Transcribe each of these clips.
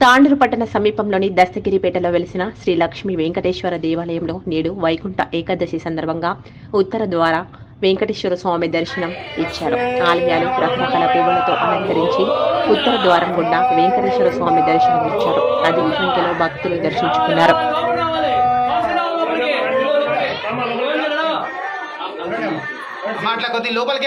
తాండూరు పట్టణ సమీపంలోని దస్తగిరిపేటలో వెలిసిన శ్రీ లక్ష్మీ వెంకటేశ్వర దేవాలయంలో నేడు వైకుంఠ ఏకాదశి సందర్భంగా ఉత్తర ద్వారా వెంకటేశ్వర స్వామి దర్శనం ఇచ్చారు. ఆలయాలు రకరకాల పువ్వులతో అలంకరించి ఉత్తర ద్వారం గుండా వెంకటేశ్వర స్వామి దర్శనం ఇచ్చారు. అధిక సంఖ్యలో భక్తులు దర్శించుకున్నారు. మాట్లా కొద్ది లోపలికి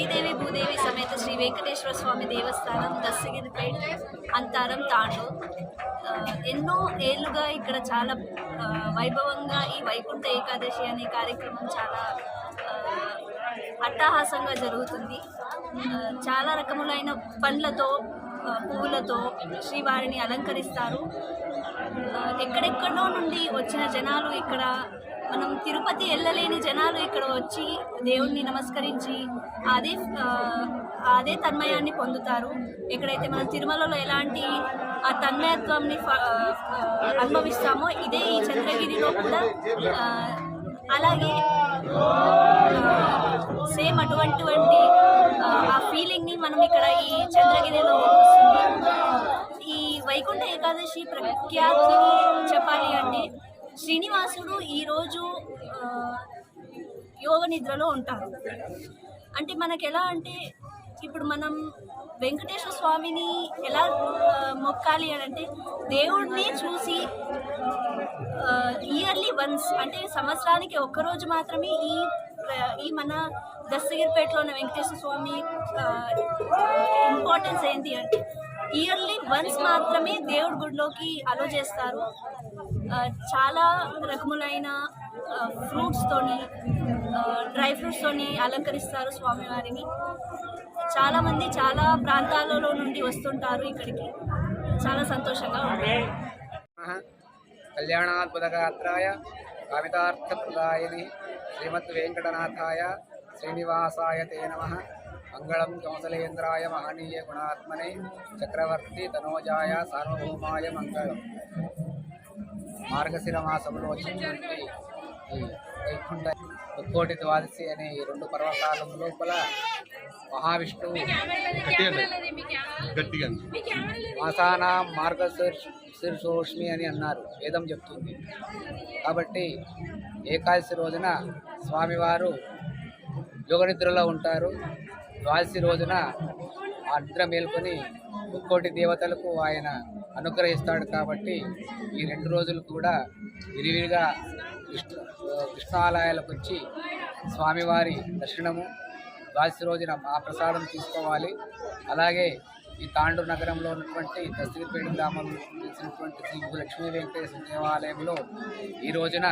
శ్రీదేవి భూదేవి సమేత శ్రీ వెంకటేశ్వర స్వామి దేవస్థానం దస్సగిరిపేట్ అంతారం తాండూ ఎన్నో ఏళ్ళుగా ఇక్కడ చాలా వైభవంగా ఈ వైకుంఠ ఏకాదశి అనే కార్యక్రమం చాలా అట్టహాసంగా జరుగుతుంది. చాలా రకములైన పండ్లతో పువ్వులతో శ్రీవారిని అలంకరిస్తారు. ఎక్కడెక్కడో నుండి వచ్చిన జనాలు ఇక్కడ మనం తిరుపతి వెళ్ళలేని జనాలు ఇక్కడ వచ్చి దేవుణ్ణి నమస్కరించి అదే అదే తన్మయాన్ని పొందుతారు. ఎక్కడైతే మనం తిరుమలలో ఎలాంటి ఆ తన్మయత్వంని అనుభవిస్తామో ఇదే ఈ చంద్రగిరిలో కూడా అలాగే సేమ్ అటువంటి ఆ ఫీలింగ్ని మనం ఇక్కడ ఈ చంద్రగిరిలో ఈ వైకుంఠ ఏకాదశి ప్రఖ్యాతిని చెప్పాలి అంటే శ్రీనివాసుడు ఈరోజు యోగ నిద్రలో ఉంటారు. అంటే మనకు ఎలా అంటే ఇప్పుడు మనం వెంకటేశ్వర స్వామిని ఎలా మొక్కాలి అని అంటే దేవుడిని చూసి ఇయర్లీ వన్స్ అంటే సంవత్సరానికి ఒక్కరోజు మాత్రమే ఈ ఈ మన దస్తగిరిపేటలో ఉన్న వెంకటేశ్వర స్వామి ఇంపార్టెన్స్ ఏంటి అంటే ఇయర్లీ వన్స్ మాత్రమే దేవుడి గుడిలోకి అలో చేస్తారు. చాలా రకములైన ఫ్రూట్స్తోని డ్రై ఫ్రూట్స్తోని అలంకరిస్తారు స్వామివారిని చాలామంది చాలా ప్రాంతాలలో నుండి వస్తుంటారు ఇక్కడికి. చాలా సంతోషంగా ఉంటుంది. కళ్యాణాద్భుతగాత్రాయ కామితార్థప్రదాయని శ్రీమద్ వెంకటనాథాయ శ్రీనివాసాయ తే నమ. మంగళం కౌసలేంద్రాయ మహనీయ గుణాత్మనే చక్రవర్తి తనోజాయ సార్వభౌమాయ మంగళం. మార్గశిర మాసంలో వచ్చినటువంటి ఈ వైకుంఠ ముక్కోటి ద్వాదశి అనే ఈ రెండు పర్వకాలం లోపల మహావిష్ణువు మాసాన మార్గశీర్ష శీర్షోష్మి అని అన్నారు వేదం చెప్తుంది. కాబట్టి ఏకాదశి రోజున స్వామివారు యోగ నిద్రలో ఉంటారు. ద్వాదశి రోజున ఆ నిద్ర మేల్కొని ముక్కోటి దేవతలకు ఆయన అనుగ్రహిస్తాడు కాబట్టి ఈ రెండు రోజులు కూడా విరివిరిగా కృష్ణ కృష్ణాలయాలకు వచ్చి స్వామివారి దర్శనము ద్వాదశి రోజున ఆ ప్రసాదం తీసుకోవాలి. అలాగే ఈ తాండూరు నగరంలో ఉన్నటువంటి దస్తగిరిపేట గ్రామంలో తెలిసినటువంటి శ్రీ లక్ష్మీ వెంకటేశ్వర దేవాలయంలో ఈ రోజున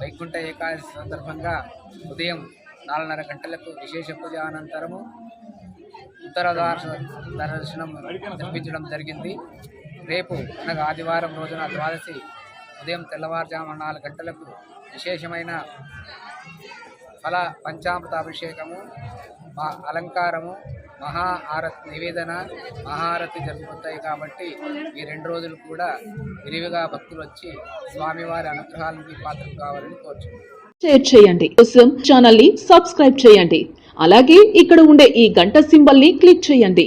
వైకుంఠ ఏకాదశి సందర్భంగా ఉదయం నాలుగున్నర గంటలకు విశేష పూజ అనంతరము ఉత్తర దర్శనం జరిపించడం జరిగింది. రేపు అనగా ఆదివారం రోజున ద్వాదశి ఉదయం తెల్లవారుజామున నాలుగు గంటలకు విశేషమైన ఫల పంచామృత అభిషేకము అలంకారము మహా ఆరతి నివేదన మహారతి జరుగుతాయి కాబట్టి ఈ రెండు రోజులు కూడా విరివిగా భక్తులు వచ్చి స్వామివారి అనుగ్రహాలకి పాత్రలు కావాలని కోరుచున్నాను షేర్ చేయండి. కోసం ఛానల్ని సబ్స్క్రైబ్ చేయండి. అలాగే ఇక్కడ ఉండే ఈ గంట సింబల్ని క్లిక్ చేయండి.